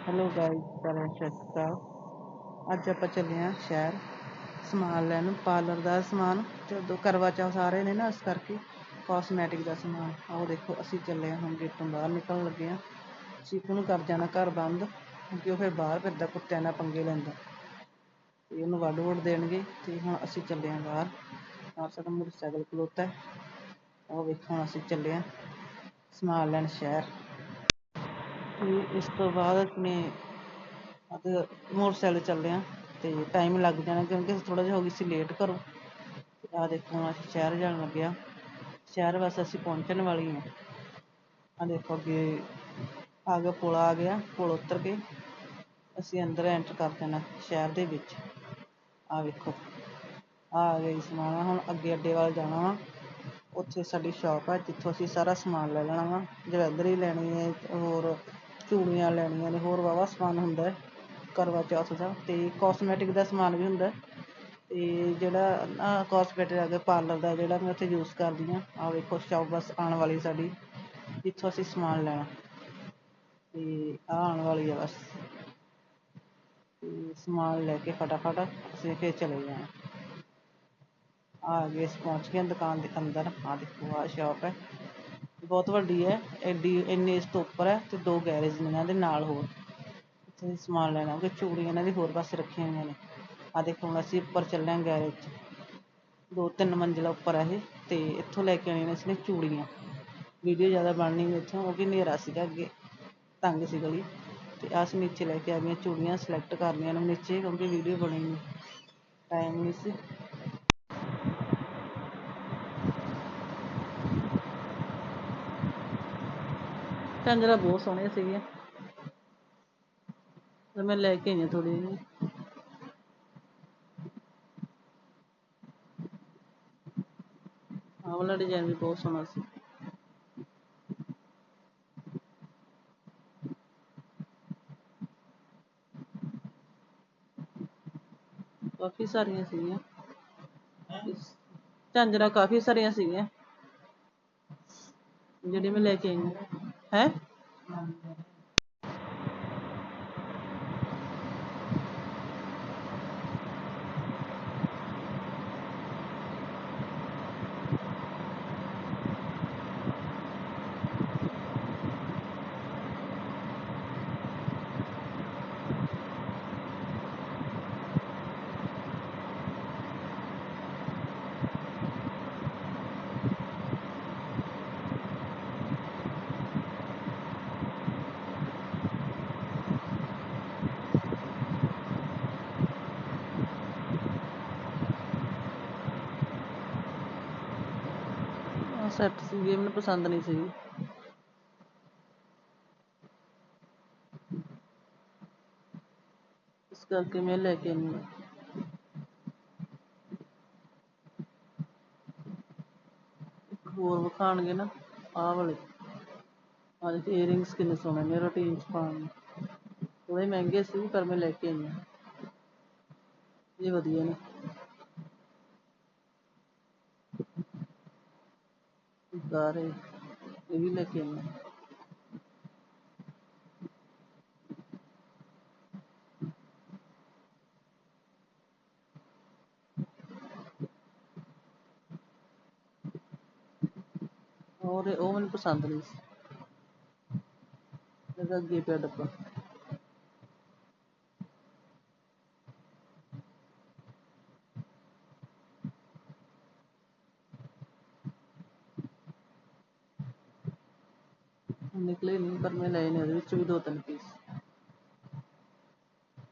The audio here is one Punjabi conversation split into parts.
ਹੈਲੋ ਗਾਇਸ ਸਾਰਿਆਂ ਨੂੰ ਸਤਿ ਸ਼੍ਰੀ ਅਕਾਲ। ਅੱਜ ਆਪਾਂ ਚੱਲੇ ਹਾਂ ਸ਼ਹਿਰ। ਸਮਾਨ ਲੈਣ ਪਾਰਲਰ ਦਾ ਸਮਾਨ, ਜਦੋਂ ਕਰਵਾ ਚੌਥ ਆ ਰਹੇ ਨੇ ਨਾ, ਇਸ ਕਰਕੇ ਕਾਸਮੈਟਿਕ ਦਾ ਸਮਾਨ। ਆਓ ਦੇਖੋ, ਅਸੀਂ ਚੱਲੇ ਹਾਂ ਹੁਣ ਗੇਟੋਂ ਬਾਹਰ ਨਿਕਲਣ ਲੱਗੇ ਹਾਂ। ਚੀਕੂ ਨੂੰ ਕਰ ਜਾਣਾ ਘਰ ਬੰਦ, ਕਿਉਂਕਿ ਉਹ ਫਿਰ ਬਾਹਰ ਫਿਰਦਾ, ਕੁੱਤਿਆਂ ਨਾਲ ਪੰਗੇ ਲੈਂਦਾ। ਤੇ ਉਹਨੂੰ ਵੱਢ ਵੁੱਢ ਦੇਣਗੇ, ਤੇ ਹੁਣ ਅਸੀਂ ਚੱਲੇ ਹਾਂ ਬਾਹਰ। ਨਾਲ ਸਾਡਾ ਮੋਟਰਸਾਈਕਲ ਖਲੋਤਾ ਹੈ। ਉਹ ਵੇਖੋ, ਹੁਣ ਅਸੀਂ ਚੱਲੇ ਹਾਂ ਸਮਾਨ ਲੈਣ ਸ਼ਹਿਰ। ਇਸ ਤੋਂ ਬਾਅਦ ਆਪਣੇ ਮੋਟਰਸਾਈਕਲ ਚੱਲਦੇ ਹਾਂ ਤੇ ਟਾਈਮ ਲੱਗ ਜਾਣਾ ਕਿਉਂਕਿ ਥੋੜਾ ਜਿਹਾ ਹੋ ਗਈ ਸੀ ਲੇਟ ਘਰੋਂ। ਆਹ ਦੇਖੋ ਹੁਣ ਅਸੀਂ ਸ਼ਹਿਰ ਜਾਣ ਲੱਗਿਆ ਸ਼ਹਿਰ ਬਸ ਅਸੀਂ ਪਹੁੰਚਣ ਵਾਲੀ ਹਾਂ ਆ ਦੇਖੋ ਅੱਗੇ ਆ ਗਿਆ ਪੁਲ ਆ ਗਿਆ, ਪੁਲ ਉਤਰ ਕੇ ਅਸੀਂ ਅੰਦਰ ਐਂਟਰ ਕਰ ਦੇਣਾ ਸ਼ਹਿਰ ਦੇ ਵਿੱਚ। ਆਹ ਵੇਖੋ ਆ ਗਈ ਸਮਾਨ। ਹੁਣ ਅੱਗੇ ਅੱਡੇ ਵੱਲ ਜਾਣਾ ਵਾ। ਉੱਥੇ ਸਾਡੀ ਸ਼ਾਪ ਹੈ ਜਿੱਥੋਂ ਅਸੀਂ ਸਾਰਾ ਸਮਾਨ ਲੈ ਲੈਣਾ ਵਾ। ਜਵੈਲਰੀ ਲੈਣੀ ਹੈ, ਹੋਰ ਚੂੜੀਆਂ ਲੈਣੀਆਂ ਨੇ, ਹੋਰ ਵਾਵਾ ਸਮਾਨ ਹੁੰਦਾ ਕਰਵਾ ਚੌਥ ਦਾ, ਤੇ ਕਾਸਮੈਟਿਕ ਦਾ ਸਮਾਨ ਵੀ ਹੁੰਦਾ ਤੇ ਜਿਹੜਾ ਆ ਕਾਸਮੈਟਿਕ ਆ ਗਿਆ ਪਾਰਲਰ ਦਾ ਜਿਹੜਾ ਮੈਂ ਉੱਥੇ ਯੂਜ਼ ਕਰਦੀ ਆ ਆ ਵੇਖੋ ਸ਼ਾਪ ਬਸ ਆਉਣ ਵਾਲੀ ਸਾਡੀ, ਜਿੱਥੋਂ ਅਸੀਂ ਸਮਾਨ ਲੈਣਾ। ਤੇ ਆਹ ਆਉਣ ਵਾਲੀ ਆ ਬਸ। ਤੇ ਸਮਾਨ ਲੈ ਕੇ ਫਟਾਫਟ ਅਸੀਂ ਫਿਰ ਚਲੇ ਜਾਣਾ। ਆ ਗਏ ਅਸੀਂ ਪਹੁੰਚ ਗਏ ਦੁਕਾਨ ਦੇ ਅੰਦਰ, ਆਹ ਦੇਖੋ ਆਹ ਸ਼ੋਪ ਹੈ। ਬਹੁਤ ਵੱਡੀ ਹੈ, ਐਡੀ, ਇੰਨੇ ਇਸ ਤੋਂ ਉੱਪਰ ਹੈ ਤੇ ਦੋ ਗੈਰੇਜ ਨੇ ਇਹਨਾਂ ਦੇ ਨਾਲ ਹੋਰ। ਇੱਥੇ ਸਮਾਨ ਲੈਣਾ ਕਿ ਚੂੜੀਆਂ ਇਹਨਾਂ ਦੀ ਹੋਰ ਪਾਸੇ ਰੱਖੀਆਂ ਹੋਈਆਂ ਨੇ। ਆਹ ਦੇਖੋ ਹੁਣ ਅਸੀਂ ਉੱਪਰ ਚੱਲੇ ਹਾਂ ਗੈਰੇਜ 'ਚ। ਦੋ ਤਿੰਨ ਮੰਜ਼ਿਲਾ ਉੱਪਰ ਹੈ ਇਹ ਤੇ ਇੱਥੋਂ ਲੈ ਕੇ ਆਉਣੀਆਂ ਨੇ ਇਸਨੇ ਚੂੜੀਆਂ। ਵੀਡੀਓ ਜ਼ਿਆਦਾ ਬਣਨੀ ਨਹੀਂ ਇੱਥੋਂ, ਕਿਉਂਕਿ ਹਨੇਰਾ ਸੀਗਾ ਅੱਗੇ, ਤੰਗ ਸੀ ਗਲੀ ਤੇ ਆਸ ਨੀਚੇ ਲੈ ਕੇ ਆ ਗਈਆਂ, ਚੂੜੀਆਂ ਸਿਲੈਕਟ ਕਰਨੀਆਂ ਨੇ ਨੀਚੇ, ਕਿਉਂਕਿ ਵੀਡੀਓ ਬਣੀ ਨਹੀਂ ਟਾਈਮ ਨਹੀਂ ਸੀ। ਝਾਂਜਰਾਂ ਬਹੁਤ ਸੋਹਣੀਆਂ ਸੀਗੀਆਂ ਤੇ ਮੈਂ ਲੈ ਕੇ ਆਈ ਹਾਂ ਥੋੜੀ ਜਿਹੀ ਆਹ ਵਾਲਾ ਡਿਜ਼ਾਈਨ ਵੀ ਬਹੁਤ ਸੋਹਣਾ ਸੀ ਕਾਫੀ ਸਾਰੀਆਂ ਸੀਗੀਆਂ ਝਾਂਜਰਾਂ ਕਾਫੀ ਸਾਰੀਆਂ ਸੀਗੀਆਂ ਜਿਹੜੀ ਮੈਂ ਲੈ ਕੇ ਆਈ ਹਾਂ ਹੈ? ਸੈੱਟ ਸੀਗੀ ਮੈਨੂੰ ਪਸੰਦ ਨਹੀਂ ਸੀਗੀ ਇਸ ਕਰਕੇ ਮੈਂ ਲੈ ਕੇ ਆਈ ਹਾਂ ਇੱਕ ਹੋਰ ਵਿਖਾਣਗੇ ਨਾ ਆਹ ਵਾਲੇ ਆਹ ਦੇਖੋ ਏਅਰਿੰਗਸ ਕਿੰਨੇ ਸੋਹਣੇ ਨੇ ਰੂਟੀਨ ਚ ਪਾਉਣ ਨੂੰ ਥੋੜੇ ਮਹਿੰਗੇ ਸੀ ਪਰ ਮੈਂ ਲੈ ਕੇ ਆਈ ਹਾਂ ਇਹ ਵਧੀਆ ਨੇ Dare Evilakin. और ओ मैंने पसंद नहीं लगा गेट पे डब्बा निकले नहीं पर मैं लए नहीं अभी भी दो तीन पीस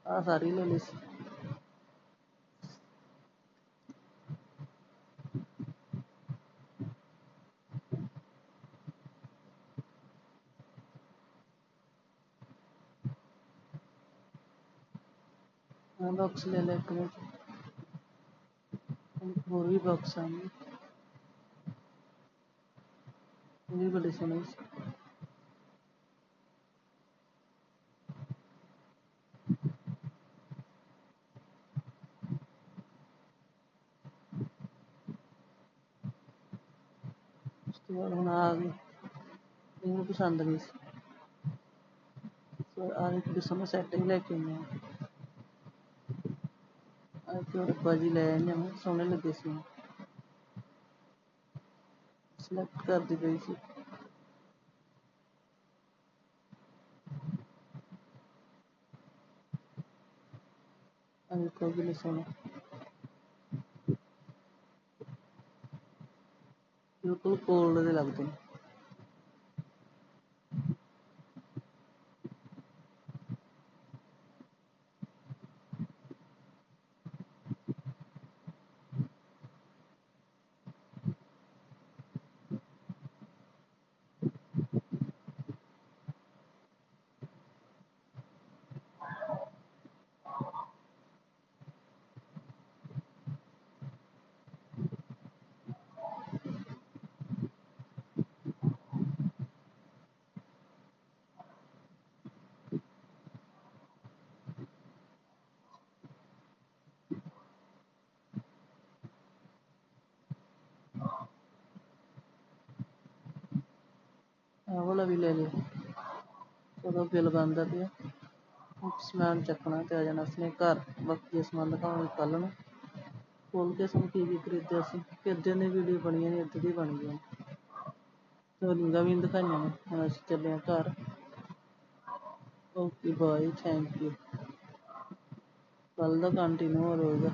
आ सारी ले ली बॉक्स ले ले करें और भी बॉक्स आने ये बड़े सुने ਬਾਅਦ ਹੁਣ ਆ ਗਈ ਇਹ ਪਸੰਦ ਨਹੀਂ ਸੀ। ਫਿਰ ਆਹ ਇੱਕ ਕਿਸਮ ਦਾ ਸੈੱਟ ਵੀ ਲੈ ਕੇ ਆਈ ਹਾਂ ਆਹ ਇੱਕ ਡੱਬਾ ਲੈ ਆਈ ਹਾਂ ਸੋਹਣੇ ਲੱਗੇ ਸੀ। ਸਿਲੈਕਟ ਕਰਦੀ ਪਈ ਸੀ। ਆਹ ਦੇਖੋ ਕਿੰਨੇ ਬਿਲਕੁਲ ਕੋਲਡ ਦੇ ਲੱਗਦੇ ਨੇ ਆਹ ਵਾਲਾ ਵੀ ਲੈ ਲਿਆ ਉਹਦਾ ਬਿੱਲ ਬਣਦਾ ਪਿਆ ਸਮਾਨ ਚੱਕਣਾ ਤੇ ਆ ਜਾਣਾ ਉਸਨੇ ਘਰ ਬਾਕੀ ਦਾ ਸਮਾਨ ਦਿਖਾਵਾਂਗੇ ਕੱਲ ਨੂੰ ਖੋਲ ਕੇ ਸਾਨੂੰ ਕੀ ਕੀ ਖਰੀਦਿਆ ਸੀ ਕਿੱਦਾਂ ਦੀ ਵੀਡੀਓ ਬਣੀਆਂ ਨੇ ਇੱਦਾਂ ਦੀ ਬਣ ਗਈਆਂ ਤੁਹਾਨੂੰ ਵੀ ਦਿਖਾਈਆਂ ਨੇ ਹੁਣ ਅਸੀਂ ਚੱਲੇ ਹਾਂ ਘਰ ਓਕੇ ਬਾਏ ਥੈਂਕ ਯੂ ਕੱਲ ਦਾ ਕੰਟੀਨਿਊ ਹੋਵੇਗਾ